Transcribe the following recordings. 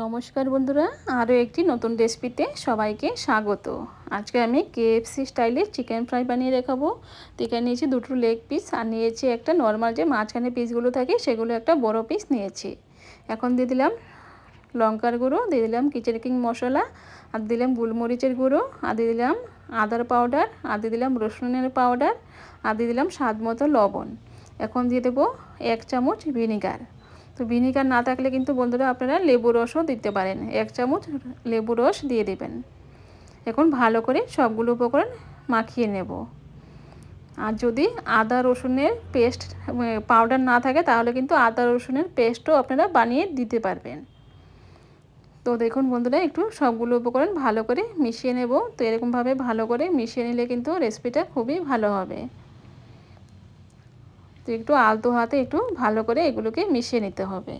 নমস্কার বন্ধুরা, আরও একটি নতুন রেসিপিতে সবাইকে স্বাগত। আজকে আমি কেএফসি স্টাইলে চিকেন ফ্রাই বানিয়ে দেখাবো। তো নিয়েছি দুটো লেগ পিস আর নিয়েছি একটা নর্মাল যে মাঝখানে পিসগুলো থাকে, সেগুলো একটা বড় পিস নিয়েছি। এখন দিয়ে দিলাম লঙ্কার গুঁড়ো, দিয়ে দিলাম কিচেন কিং মশলা, আর দিলাম গুলমরিচের গুঁড়ো, আর দিয়ে দিলাম আদার পাউডার আর দিয়ে দিলাম রসুনের পাউডার আর দিয়ে দিলাম স্বাদ মতো লবণ। এখন দিয়ে দেবো এক চামচ ভিনিগার তো ভিনিগার না থাকলে কিন্তু বন্ধুরা আপনারা লেবু রসও দিতে পারেন। এক চামচ লেবু রস দিয়ে দেবেন। এখন ভালো করে সবগুলো উপকরণ মাখিয়ে নেব। আর যদি আদা রসুনের পেস্ট পাউডার না থাকে, তাহলে কিন্তু আদা রসুনের পেস্টও আপনারা বানিয়ে দিতে পারবেন। তো দেখুন বন্ধুরা, একটু সবগুলো উপকরণ ভালো করে মিশিয়ে নেব। তো এরকমভাবে ভালো করে মিশিয়ে নিলে কিন্তু রেসিপিটা খুবই ভালো হবে। তো একটু আলতো হাতে একটু ভালো করে এগুলোকে মিশিয়ে নিতে হবে।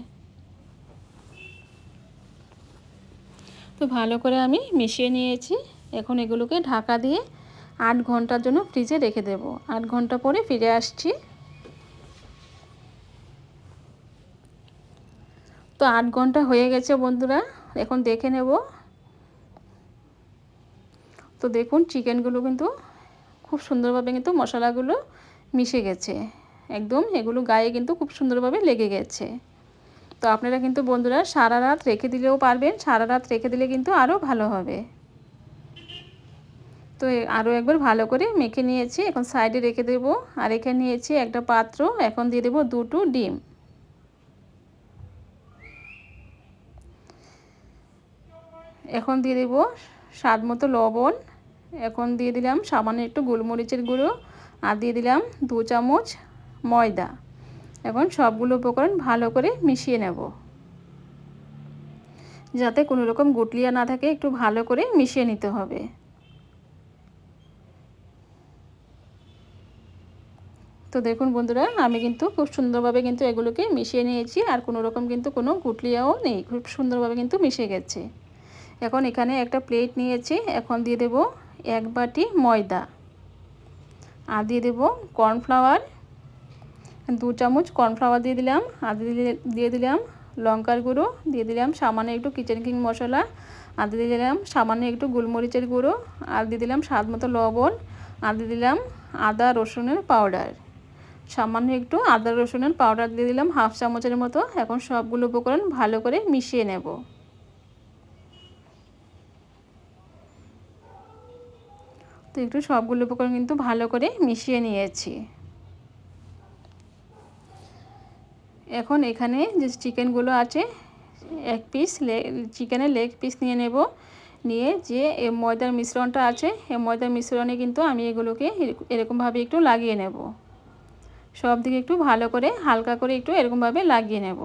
তো ভালো করে আমি মিশিয়ে নিয়েছি। এখন এগুলোকে ঢাকা দিয়ে আট ঘণ্টার জন্য ফ্রিজে রেখে দেব। আট ঘণ্টা পরে ফিরে আসছি। তো আট ঘণ্টা হয়ে গেছে বন্ধুরা, এখন দেখে নেব। তো দেখুন, চিকেনগুলো কিন্তু খুব সুন্দরভাবে কিন্তু মশলাগুলো মিশে গেছে। একদম, এগুলো গায়ে কিন্তু খুব সুন্দরভাবে লেগে গেছে। তো আপনারা কিন্তু বন্ধুরা সারা রাত রেখে দিলেও পারবেন, সারা রাত রেখে দিলে কিন্তু আরও ভালো হবে। তো আরও একবার ভালো করে মেখে নিয়েছি, এখন সাইডে রেখে দেব, আর এখানে নিয়েছি একটা পাত্র, এখন দিয়ে দেবো দুটো ডিম। এখন দিয়ে দেবো স্বাদ মতো লবণ, এখন দিয়ে দিলাম সামান্য একটু গোলমরিচের গুঁড়ো, আর দিয়ে দিলাম দু চামচ ময়দা এখন সবগুলো উপকরণ ভালো করে মিশিয়ে নেব। যাতে কোনো রকম গুটলিয়া না থাকে, একটু ভালো করে মিশিয়ে নিতে হবে। তো দেখুন বন্ধুরা, আমি কিন্তু খুব সুন্দরভাবে কিন্তু এগুলোকে মিশিয়ে নিয়েছি, আর কোনো রকম কিন্তু কোনো গুটলিয়াও নেই, খুব সুন্দরভাবে কিন্তু মিশে গেছে। এখন এখানে একটা প্লেট নিয়েছি, এখন দিয়ে দেব এক বাটি ময়দা। আর দিয়ে দেব কর্নফ্লাওয়ার দু চামচ কর্নফ্লাওয়ার দিয়ে দিলাম আর দিয়ে দিলাম, লঙ্কার গুঁড়ো দিয়ে দিলাম, সামান্য একটু কিচেন কিং মশলা আর দিয়ে দিলাম, সামান্য একটু গোলমরিচের গুঁড়ো, আর দিয়ে দিলাম স্বাদ মতো লবণ, আর দিয়ে দিলাম আদা রসুনের পাউডার সামান্য একটু আদা রসুনের পাউডার দিয়ে দিলাম হাফ চামচের মতো, এখন সবগুলো উপকরণ ভালো করে মিশিয়ে নেব। তো একটু সবগুলো উপকরণ কিন্তু ভালো করে মিশিয়ে নিয়েছি। এখন এখানে যে চিকেনগুলো আছে, এক পিস চিকেনের লেগ পিস নিয়ে নেব। নিয়ে যে ময়দার মিশ্রণটা আছে এই ময়দার মিশ্রণে কিন্তু আমি এগুলোকে এরকমভাবে একটু লাগিয়ে নেব। সব দিকে একটু ভালো করে, হালকা করে একটু এরকমভাবে লাগিয়ে নেব।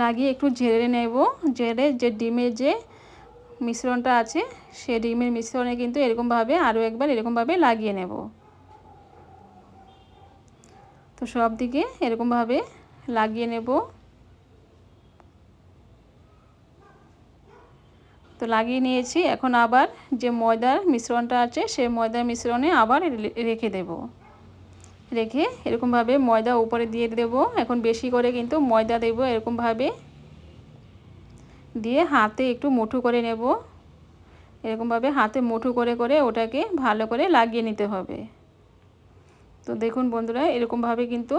লাগিয়ে একটু ঝেড়ে নেব। ঝেড়ে যে ডিমের যে মিশ্রণটা আছে, সে ডিমের মিশ্রণে কিন্তু এরকমভাবে আরও একবার এরকমভাবে লাগিয়ে নেব। তো সব দিকে এরকমভাবে লাগিয়ে নেব। তো লাগিয়ে নিয়েছি। এখন আবার যে ময়দার মিশ্রণটা আছে সে ময়দার মিশ্রণে আবার রেখে দেব। রেখে এরকমভাবে ময়দা উপরে দিয়ে দেব। এখন বেশি করে কিন্তু ময়দা দেব এরকমভাবে দিয়ে হাতে একটু মুঠু করে নেব। এরকমভাবে হাতে মুঠু করে করে ওটাকে ভালো করে লাগিয়ে নিতে হবে। তো দেখুন বন্ধুরা, এরকমভাবে কিন্তু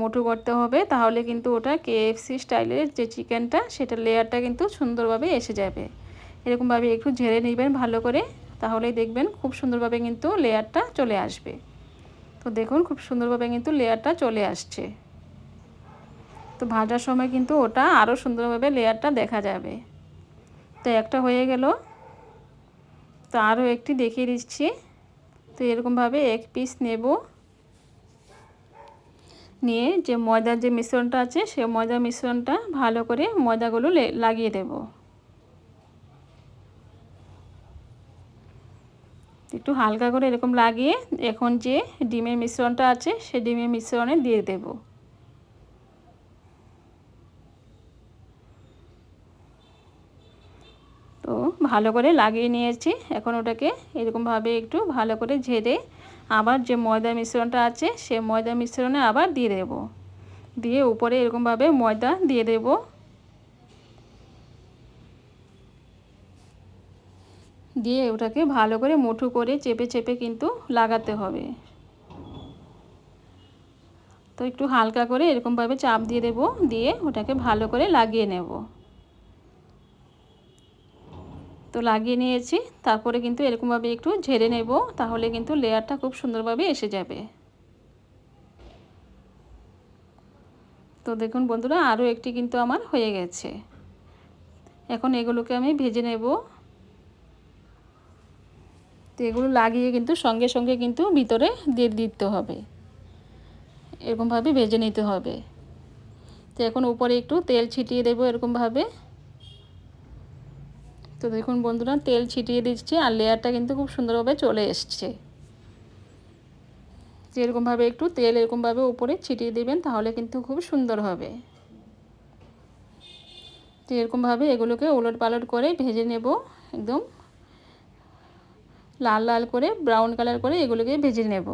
মোটু করতে হবে। তাহলে কিন্তু ওটা কেএফসি স্টাইলের যে চিকেনটা সেটা লেয়ারটা কিন্তু সুন্দরভাবে এসে যাবে। এরকমভাবে একটু ঝেড়ে নেবেন ভালো করে, তাহলেই দেখবেন খুব সুন্দরভাবে কিন্তু লেয়ারটা চলে আসবে। তো দেখুন, খুব সুন্দরভাবে কিন্তু লেয়ারটা চলে আসছে। তো ভাজার সময় কিন্তু ওটা আরও সুন্দরভাবে লেয়ারটা দেখা যাবে। তো একটা হয়ে গেল। তো আরও একটি দেখিয়ে দিচ্ছি। তো এরকমভাবে এক পিস নেব। নিয়ে যে ময়দার যে মিশ্রণটা আছে, সে ময়দার মিশ্রণটা ভালো করে ময়দাগুলো লাগিয়ে দেব। একটু হালকা করে এরকম লাগিয়ে এখন যে ডিমের মিশ্রণটা আছে, সে ডিমের মিশ্রণে দিয়ে দেব। তো ভালো করে লাগিয়ে নিয়েছি। এখন ওটাকে এরকমভাবে একটু ভালো করে ঝেড়ে আবার যে ময়দা মিশ্রণটা আছে, সে ময়দা মিশ্রণে আবার দিয়ে দেব। দিয়ে উপরে এরকমভাবে ময়দা দিয়ে দেব। দিয়ে ওটাকে ভালো করে মুঠু করে চেপে চেপে কিন্তু লাগাতে হবে। তো একটু হালকা করে এরকমভাবে চাপ দিয়ে দেব। দিয়ে ওটাকে ভালো করে লাগিয়ে নেব। তো লাগিয়ে নিয়েছি। তারপরে কিন্তু এরকমভাবে একটু ঝেড়ে নেব, তাহলে কিন্তু লেয়ারটা খুব সুন্দরভাবে এসে যাবে। তো দেখুন বন্ধুরা, আরও একটি কিন্তু আমার হয়ে গেছে। এখন এগুলোকে আমি ভেজে নেব। তো এগুলো লাগিয়ে কিন্তু সঙ্গে সঙ্গে কিন্তু ভিতরে দিয়ে দিতে হবে। এরকমভাবে ভেজে নিতে হবে। তো এখন উপরে একটু তেল ছিটিয়ে দেবো এরকমভাবে। তো দেখুন বন্ধুরা, তেল ছিটিয়ে দিচ্ছি আর লেয়ারটা কিন্তু খুব সুন্দরভাবে চলে এসছে। যেরকমভাবে একটু তেল এরকমভাবে উপরে ছিটিয়ে দেবেন, তাহলে কিন্তু খুব সুন্দর হবে। তো এরকমভাবে এগুলোকে ওলট পালট করে ভেজে নেব একদম। লাল লাল করে, ব্রাউন কালার করে এগুলোকে ভেজে নেব।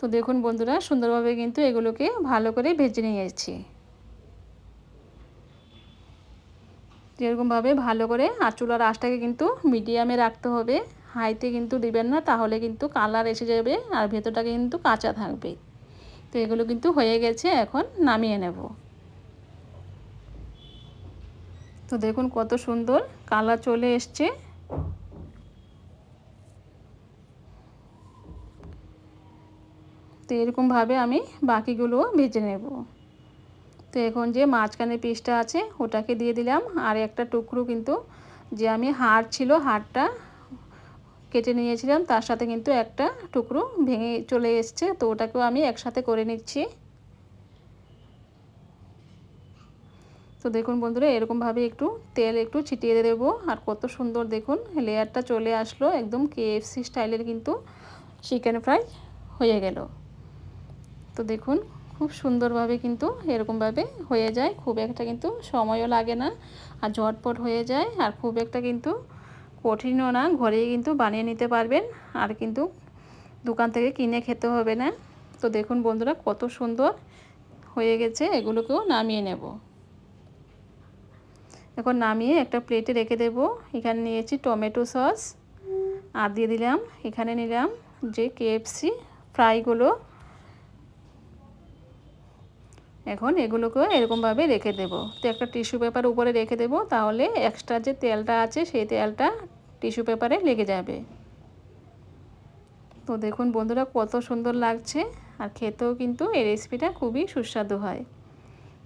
তো দেখুন বন্ধুরা, সুন্দরভাবে কিন্তু এগুলোকে ভালো করে ভেজে নিয়েছি। যেরকমভাবে ভালো করে আর চুলার আঁচটাকে কিন্তু মিডিয়ামে রাখতে হবে। হাইতে কিন্তু দিবেন না, তাহলে কিন্তু কালার এসে যাবে আর ভেতরটাকে কিন্তু কাঁচা থাকবে। তো এগুলো কিন্তু হয়ে গেছে, এখন নামিয়ে নেব। তো দেখুন কত সুন্দর কালার চলে এসছে। তো এরকমভাবে আমি বাকিগুলোও ভেজে নেব। তো এখন যে মাঝখানে পিসটা আছে, ওটাকে দিয়ে দিলাম। আর একটা টুকরো কিন্তু যে আমি হাড় ছিল, হাড়টা কেটে নিয়েছিলাম, তার সাথে কিন্তু একটা টুকরো ভেঙে চলে এসছে। তো ওটাকেও আমি একসাথে করে নিচ্ছি। তো দেখুন বন্ধুরা এরকমভাবে একটু তেল একটু ছিটিয়ে দেবো। আর কত সুন্দর দেখুন লেয়ারটা চলে আসলো। একদম কেএফসি স্টাইলের কিন্তু চিকেন ফ্রাই হয়ে গেল। তো দেখুন, খুব সুন্দরভাবে কিন্তু এরকমভাবে হয়ে যায়। খুব একটা কিন্তু সময়ও লাগে না আর ঝটপট হয়ে যায়। আর খুব একটা কিন্তু কঠিনও না, ঘরেই কিন্তু বানিয়ে নিতে পারবেন। আর কিন্তু দোকান থেকে কিনে খেতে হবে না। তো দেখুন বন্ধুরা, কত সুন্দর হয়ে গেছে, এগুলোকেও নামিয়ে নেব। এখন নামিয়ে একটা প্লেটে রেখে দেব। এখানে নিয়েছি টমেটো সস। আর দিয়ে দিলাম, এখানে নিলাম যে কেএফসি ফ্রাইগুলো এখন এগুলোকেও এরকমভাবে রেখে দেব। তো একটা টিস্যু পেপার উপরে রেখে দেব, তাহলে এক্সট্রা যে তেলটা আছে সেই তেলটা টিস্যু পেপারে লেগে যাবে। তো দেখুন বন্ধুরা কত সুন্দর লাগছে, আর খেতেও কিন্তু এই রেসিপিটা খুবই সুস্বাদু হয়।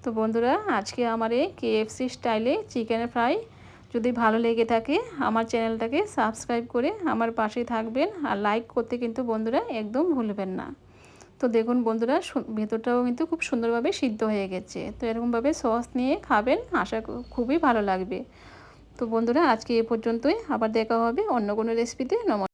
তো বন্ধুরা আজকে আমার এই কেএফসি স্টাইলে চিকেন ফ্রাই যদি ভালো লেগে থাকে, আমার চ্যানেলটাকে সাবস্ক্রাইব করে আমার পাশে থাকবেন, আর লাইক করতে কিন্তু বন্ধুরা একদম ভুলবেন না। তো দেখুন বন্ধুরা ভেতরটাও কিন্তু খুব সুন্দরভাবে সিদ্ধ হয়ে গেছে। তো এরকমভাবে সস নিয়ে খাবেন, আশা খুবই ভালো লাগবে। তো বন্ধুরা, আজকে এ পর্যন্তই। আবার দেখা হবে অন্য কোনো রেসিপিতে নমস্কার